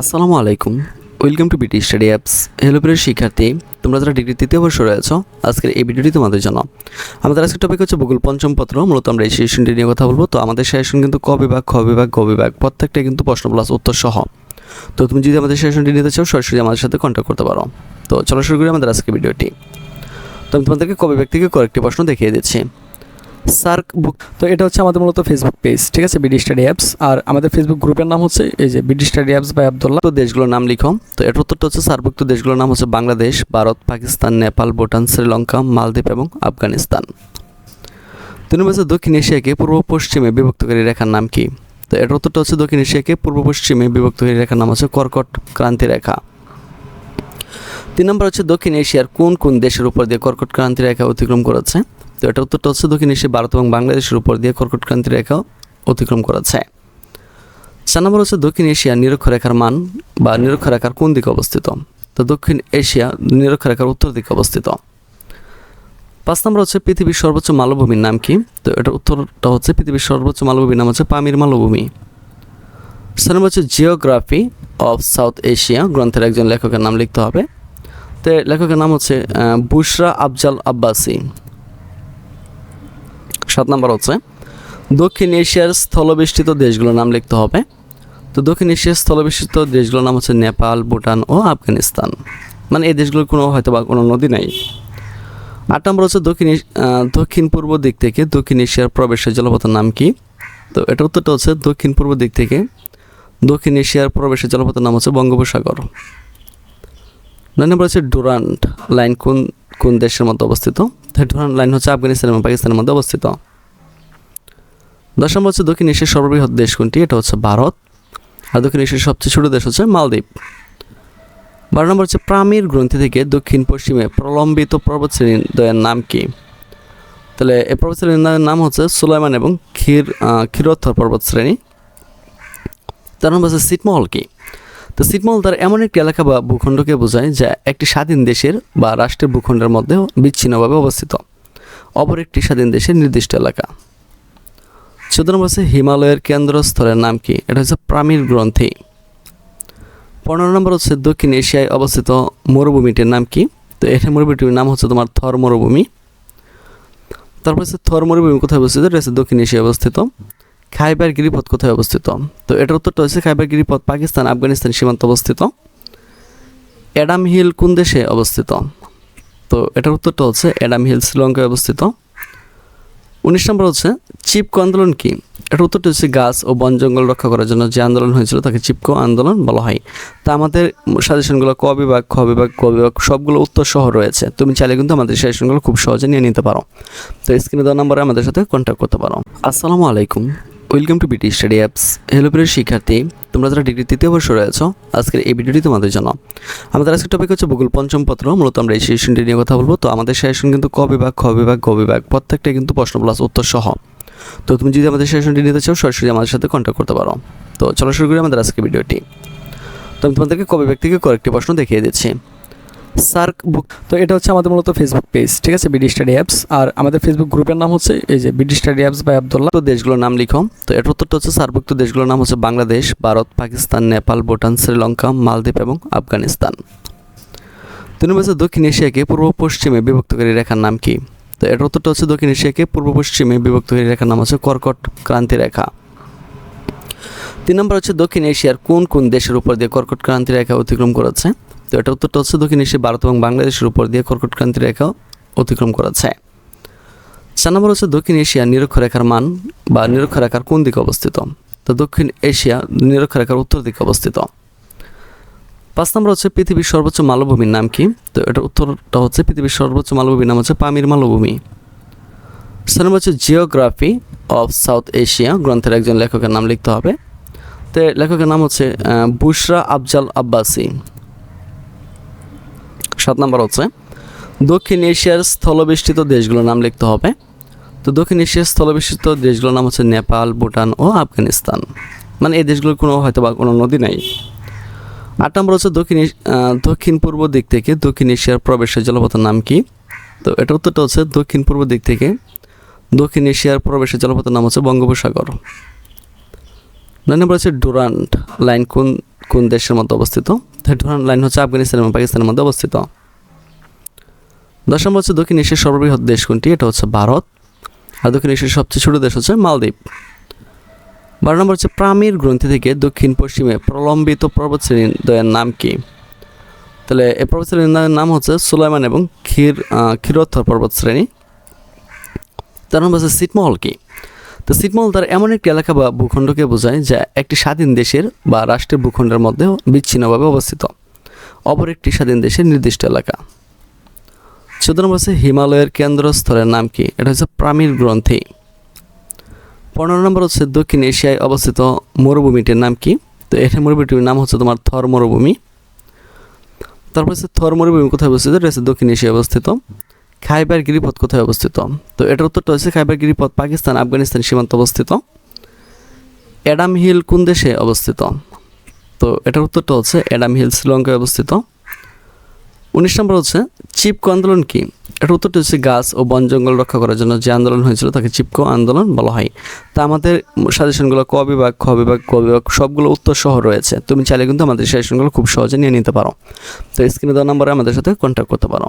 আসসালামু আলাইকুম। Welcome to BT study apps hello প্রিয় শিক্ষার্থী, তোমরা যারা ডিগ্রি তৃতীয় বর্ষ রয়েছ, আজকের এই ভিডিওটি তোমাদের জন্য। আমাদের আজকের টপিক হচ্ছে ভূগোল পঞ্চম পত্র। মূলত আমরা এই সেশনটি নিয়ে কথা বলব। তো আমাদের সেশন কিন্তু ক বিভাগ, খ বিভাগ, গ বিভাগ, প্রত্যেকটা কিন্তু প্রশ্ন প্লাস উত্তর সহ। তো তুমি যদি আমাদের সেশনটি নিতে চাও, সরাসরি আমাদের সাথে কন্ট্যাক্ট করতে পারো। তো চলো শুরু করি আমাদের আজকের ভিডিওটি তো আমি তোমাদেরকে ক বিভাগ থেকে কয়েকটি প্রশ্ন দেখিয়ে দিচ্ছি। SAARC book. তো এটা হচ্ছে আমাদের মূলত ফেসবুক পেজ ঠিক আছে? বিডি স্টাডি অ্যাপস আর আমাদের ফেসবুক গ্রুপের নাম হচ্ছে এই যে BD study apps by Abdullah তো দেশগুলোর নাম লিখো। তো এর উত্তরটা হচ্ছে সার্কভুক্ত দেশগুলোর নাম হচ্ছে বাংলাদেশ, ভারত, পাকিস্তান, নেপাল, ভুটান, শ্রীলঙ্কা, মালদ্বীপ এবং আফগানিস্তান। তিন নম্বর দক্ষিণ এশিয়াকে পূর্ব পশ্চিমে বিভক্তকারী রেখার নাম কি? তো এর উত্তরটা হচ্ছে দক্ষিণ এশিয়াকে পূর্ব পশ্চিমে বিভক্তকারী রেখার নাম হচ্ছে কর্কট ক্রান্তি রেখা। তিন নম্বর হচ্ছে দক্ষিণ এশিয়ার কোন কোন দেশের উপর দিয়ে কর্কট ক্রান্তি রেখা অতিক্রম করেছে? তো এটা উত্তরটা হচ্ছে দক্ষিণ এশিয়া, ভারত এবং বাংলাদেশের উপর দিয়ে কর্কট ক্রান্তি রেখা অতিক্রম করেছে। চার নম্বর হচ্ছে দক্ষিণ এশিয়া নিরক্ষরেখার মান বা নিরক্ষরেখার কোন দিকে অবস্থিত? তো দক্ষিণ এশিয়া নিরক্ষরেখার উত্তর দিকে অবস্থিত। পাঁচ নম্বর হচ্ছে পৃথিবীর সর্বোচ্চ মালভূমির নাম কি? তো এটার উত্তরটা হচ্ছে পৃথিবীর সর্বোচ্চ মালভূমির নাম হচ্ছে পামির মালভূমি। ছয় নম্বর হচ্ছে জিওগ্রাফি অফ সাউথ এশিয়া গ্রন্থের একজন লেখকের নাম লিখতে হবে। তো লেখকের নাম হচ্ছে বুশরা আফজাল আব্বাসি। সাত নম্বর হচ্ছে, দক্ষিণ এশিয়ার স্থলবেষ্টিত দেশগুলোর নাম লিখতে হবে। তো দক্ষিণ এশিয়ার স্থলবেষ্টিত দেশগুলোর নাম হচ্ছে নেপাল, ভুটান ও আফগানিস্তান। মানে এই দেশগুলোর কোনো হয়তো বা কোনো নদী নাই। আট নম্বর হচ্ছে দক্ষিণ দক্ষিণ পূর্ব দিক থেকে দক্ষিণ এশিয়ার প্রবেশের জলপথের নাম কি? তো এটা উত্তরটা হচ্ছে দক্ষিণ পূর্ব দিক থেকে দক্ষিণ এশিয়ার প্রবেশের জলপথের নাম হচ্ছে বঙ্গোপসাগর। নয় নম্বর হচ্ছে ডুরান্ট লাইন কোন কোন দেশের মধ্যে অবস্থিত? ডুরান্ট লাইন হচ্ছে আফগানিস্তান এবং পাকিস্তানের মধ্যে অবস্থিত। দশ নম্বর হচ্ছে দক্ষিণ এশিয়ার সর্ববৃহৎ দেশ কোনটি? এটা হচ্ছে ভারত। আর দক্ষিণ এশিয়ার সবচেয়ে ছোট দেশ হচ্ছে মালদ্বীপ। বারো নম্বর হচ্ছে প্রামীর গ্রন্থি থেকে দক্ষিণ পশ্চিমে প্রলম্বিত পর্বতশ্রেণী দ্বয়ের নাম কি? তাহলে এই পর্বতশ্রেণীর না- নাম হচ্ছে সুলাইমান এবং ক্ষীর আহ, ক্ষীরোত্তর পর্বতশ্রেণী। তার নম্বর হচ্ছে ছিটমহল কি? তো ছিটমহল তার এমন একটি এলাকা বা ভূখণ্ডকে বোঝায় যা একটি স্বাধীন দেশের বা রাষ্ট্রের ভূখণ্ডের মধ্যে বিচ্ছিন্নভাবে অবস্থিত। অপর একটি স্বাধীন দেশের নির্দিষ্ট এলাকা। চোদ্দ নম্বর হচ্ছে হিমালয়ের কেন্দ্রস্থলের নাম কি? এটা হচ্ছে প্রামীর গ্রন্থি। পনেরো নম্বর হচ্ছে দক্ষিণ এশিয়ায় অবস্থিত মরুভূমিটির নাম কি? তো এটা মরুভূমিটির নাম হচ্ছে তোমার থর মরুভূমি। তারপর হচ্ছে থর মরুভূমি কোথায় অবস্থিত? এটা হচ্ছে দক্ষিণ এশিয়ায় অবস্থিত। খাইবার গিরিপথ কোথায় অবস্থিত? তো এটার উত্তরটা হচ্ছে খাইবার গিরিপথ পাকিস্তান আফগানিস্তান সীমান্ত অবস্থিত। অ্যাডাম হিল কোন দেশে অবস্থিত? তো এটার উত্তরটা হচ্ছে অ্যাডাম হিল শ্রীলঙ্কায় অবস্থিত। উনিশ নম্বর হচ্ছে, চিপকো আন্দোলন কি? এটার উত্তরটা হচ্ছে গাছ ও বন জঙ্গল রক্ষা করার জন্য যে আন্দোলন হয়েছিল তাকে চিপকো আন্দোলন বলা হয়। তা আমাদের সাজেশনগুলো ক বিভাগ, খ বিভাগ ক বিভাগ, সবগুলো উত্তর সহ রয়েছে। তুমি চাইলে কিন্তু আমাদের সাজেশনগুলো খুব সহজে নিয়ে নিতে পারো। তো স্ক্রিনে দেওয়া নাম্বারে আমাদের সাথে কন্ট্যাক্ট করতে পারো। আসসালামু আলাইকুম। Welcome to BT study apps hello প্রিয় শিক্ষার্থী, তোমরা যারা ডিগ্রি তৃতীয় বর্ষ রয়েছ, আজকের এই ভিডিওটি তোমাদের জন্য। আমাদের আজকের টপিক হচ্ছে ভূগোল পঞ্চম পত্র। মূলত আমরা এই সেশনটি নিয়ে কথা বলব। তো আমাদের সেশন কিন্তু ক বিভাগ, খ বিভাগ, গ বিভাগ প্রত্যেকটা কিন্তু প্রশ্ন প্লাস উত্তর সহ। তো তুমি যদি আমাদের সেশনটি নিতে চাও, সরাসরি আমাদের সাথে কন্ট্যাক্ট করতে পারো। তো চলো শুরু করি আমাদের আজকের ভিডিওটি তো আমি তোমাদেরকে ক বিভাগ থেকে কয়েকটি প্রশ্ন দেখিয়ে দিচ্ছি। SAARC book. তো এটা হচ্ছে আমাদের মূলত ফেসবুক পেজ ঠিক আছে? বিডি স্টাডি অ্যাপস আর আমাদের ফেসবুক গ্রুপের নাম হচ্ছে এই যে BD study apps by Abdullah তো দেশগুলোর নাম লিখো। তো এর উত্তরটা হচ্ছে সার্কভুক্ত দেশগুলোর নাম হচ্ছে বাংলাদেশ, ভারত, পাকিস্তান, নেপাল, ভুটান, শ্রীলঙ্কা, মালদ্বীপ এবং আফগানিস্তান। তিন হচ্ছে দক্ষিণ এশিয়াকে পূর্ব পশ্চিমে বিভক্তকারী রেখার নাম কি? তো এর উত্তরটা হচ্ছে দক্ষিণ এশিয়াকে পূর্ব পশ্চিমে বিভক্তকারী রেখার নাম হচ্ছে কর্কট ক্রান্তি রেখা তিন নম্বর হচ্ছে দক্ষিণ এশিয়ার কোন কোন দেশের উপর দিয়ে কর্কট ক্রান্তি রেখা অতিক্রম করেছে? তো এটা উত্তরটা হচ্ছে দক্ষিণ এশিয়া, ভারত এবং বাংলাদেশের উপর দিয়ে কর্কট ক্রান্তি রেখা অতিক্রম করেছে। চার নম্বর হচ্ছে দক্ষিণ এশিয়া নিরক্ষরেখার মান বা নিরক্ষরেখার কোন দিকে অবস্থিত? তো দক্ষিণ এশিয়া নিরক্ষরেখার উত্তর দিকে অবস্থিত। পাঁচ নম্বর হচ্ছে পৃথিবীর সর্বোচ্চ মালভূমির নাম কি? তো এটার উত্তরটা হচ্ছে পৃথিবীর সর্বোচ্চ মালভূমির নাম হচ্ছে পামির মালভূমি। ছয় নম্বর হচ্ছে জিওগ্রাফি অফ সাউথ এশিয়া গ্রন্থের একজন লেখকের নাম লিখতে হবে। তো লেখকের নাম হচ্ছে বুশরা আফজাল আব্বাসি। সাত নম্বর হচ্ছে, দক্ষিণ এশিয়ার স্থলবেষ্টিত দেশগুলোর নাম লিখতে হবে। তো দক্ষিণ এশিয়ার স্থলবেষ্টিত দেশগুলোর নাম হচ্ছে নেপাল, ভুটান ও আফগানিস্তান। মানে এই দেশগুলোর কোনো হয়তো বা কোনো নদী নাই। আট নম্বর হচ্ছে দক্ষিণ দক্ষিণ পূর্ব দিক থেকে দক্ষিণ এশিয়ার প্রবেশের জলপথের নাম কি? তো এটা উত্তরটা হচ্ছে দক্ষিণ পূর্ব দিক থেকে দক্ষিণ এশিয়ার প্রবেশের জলপথের নাম হচ্ছে বঙ্গোপসাগর। নয় নম্বর হচ্ছে ডুরান্ট লাইন কোন কোন দেশের মধ্যে অবস্থিত? ওয়ান লাইন হচ্ছে আফগানিস্তান এবং পাকিস্তানের মধ্যে অবস্থিত। দশ নম্বর হচ্ছে দক্ষিণ এশিয়ার সর্ববৃহৎ দেশ কোনটি? এটা হচ্ছে ভারত। আর দক্ষিণ এশিয়ার সবচেয়ে ছোট দেশ হচ্ছে মালদ্বীপ। বারো নম্বর হচ্ছে প্রামীর গ্রন্থি থেকে দক্ষিণ পশ্চিমে প্রলম্বিত পর্বতশ্রেণী দ্বয়ের নাম কি? তাহলে এই পর্বতশ্রেণীর নাম হচ্ছে সুলাইমান এবং ক্ষীর আহ, ক্ষীরোত্তর পর্বতশ্রেণী। তার নম্বর হচ্ছে ছিটমহল কি? তো ছিটমহল তার এমন একটি এলাকা বা ভূখণ্ডকে বোঝায় যা একটি স্বাধীন দেশের বা রাষ্ট্রের ভূখণ্ডের মধ্যে বিচ্ছিন্নভাবে অবস্থিত। অপর একটি স্বাধীন দেশের নির্দিষ্ট এলাকা। চোদ্দ নম্বর হচ্ছে হিমালয়ের কেন্দ্রস্থলের নাম কি? এটা হচ্ছে প্রামীর গ্রন্থি। পনেরো নম্বর হচ্ছে দক্ষিণ এশিয়ায় অবস্থিত মরুভূমিটির নাম কি? তো এটা মরুভূমিটির নাম হচ্ছে তোমার থর মরুভূমি। তারপর হচ্ছে থর মরুভূমি কোথায় অবস্থিত? এটা হচ্ছে দক্ষিণ এশিয়ায় অবস্থিত। খাইবার গিরিপথ কোথায় অবস্থিত? তো এটার উত্তরটা হচ্ছে খাইবার গিরিপথ পাকিস্তান আফগানিস্তান সীমান্ত অবস্থিত। অ্যাডাম হিল কোন দেশে অবস্থিত? তো এটার উত্তরটা হচ্ছে অ্যাডাম হিল শ্রীলঙ্কায় অবস্থিত। উনিশ নম্বর হচ্ছে, চিপকো আন্দোলন কি? এটার উত্তরটা হচ্ছে গাছ ও বন জঙ্গল রক্ষা করার জন্য যে আন্দোলন হয়েছিল তাকে চিপকো আন্দোলন বলা হয়। তা আমাদের সাজেশনগুলো ক বিভাগ, খ বিভাগ ক বিভাগ, সবগুলো উত্তর সহ রয়েছে। তুমি চাইলে কিন্তু আমাদের সাজেশনগুলো খুব সহজে নিয়ে নিতে পারো। তো স্ক্রিনে দেওয়া নাম্বারে আমাদের সাথে কন্ট্যাক্ট করতে পারো।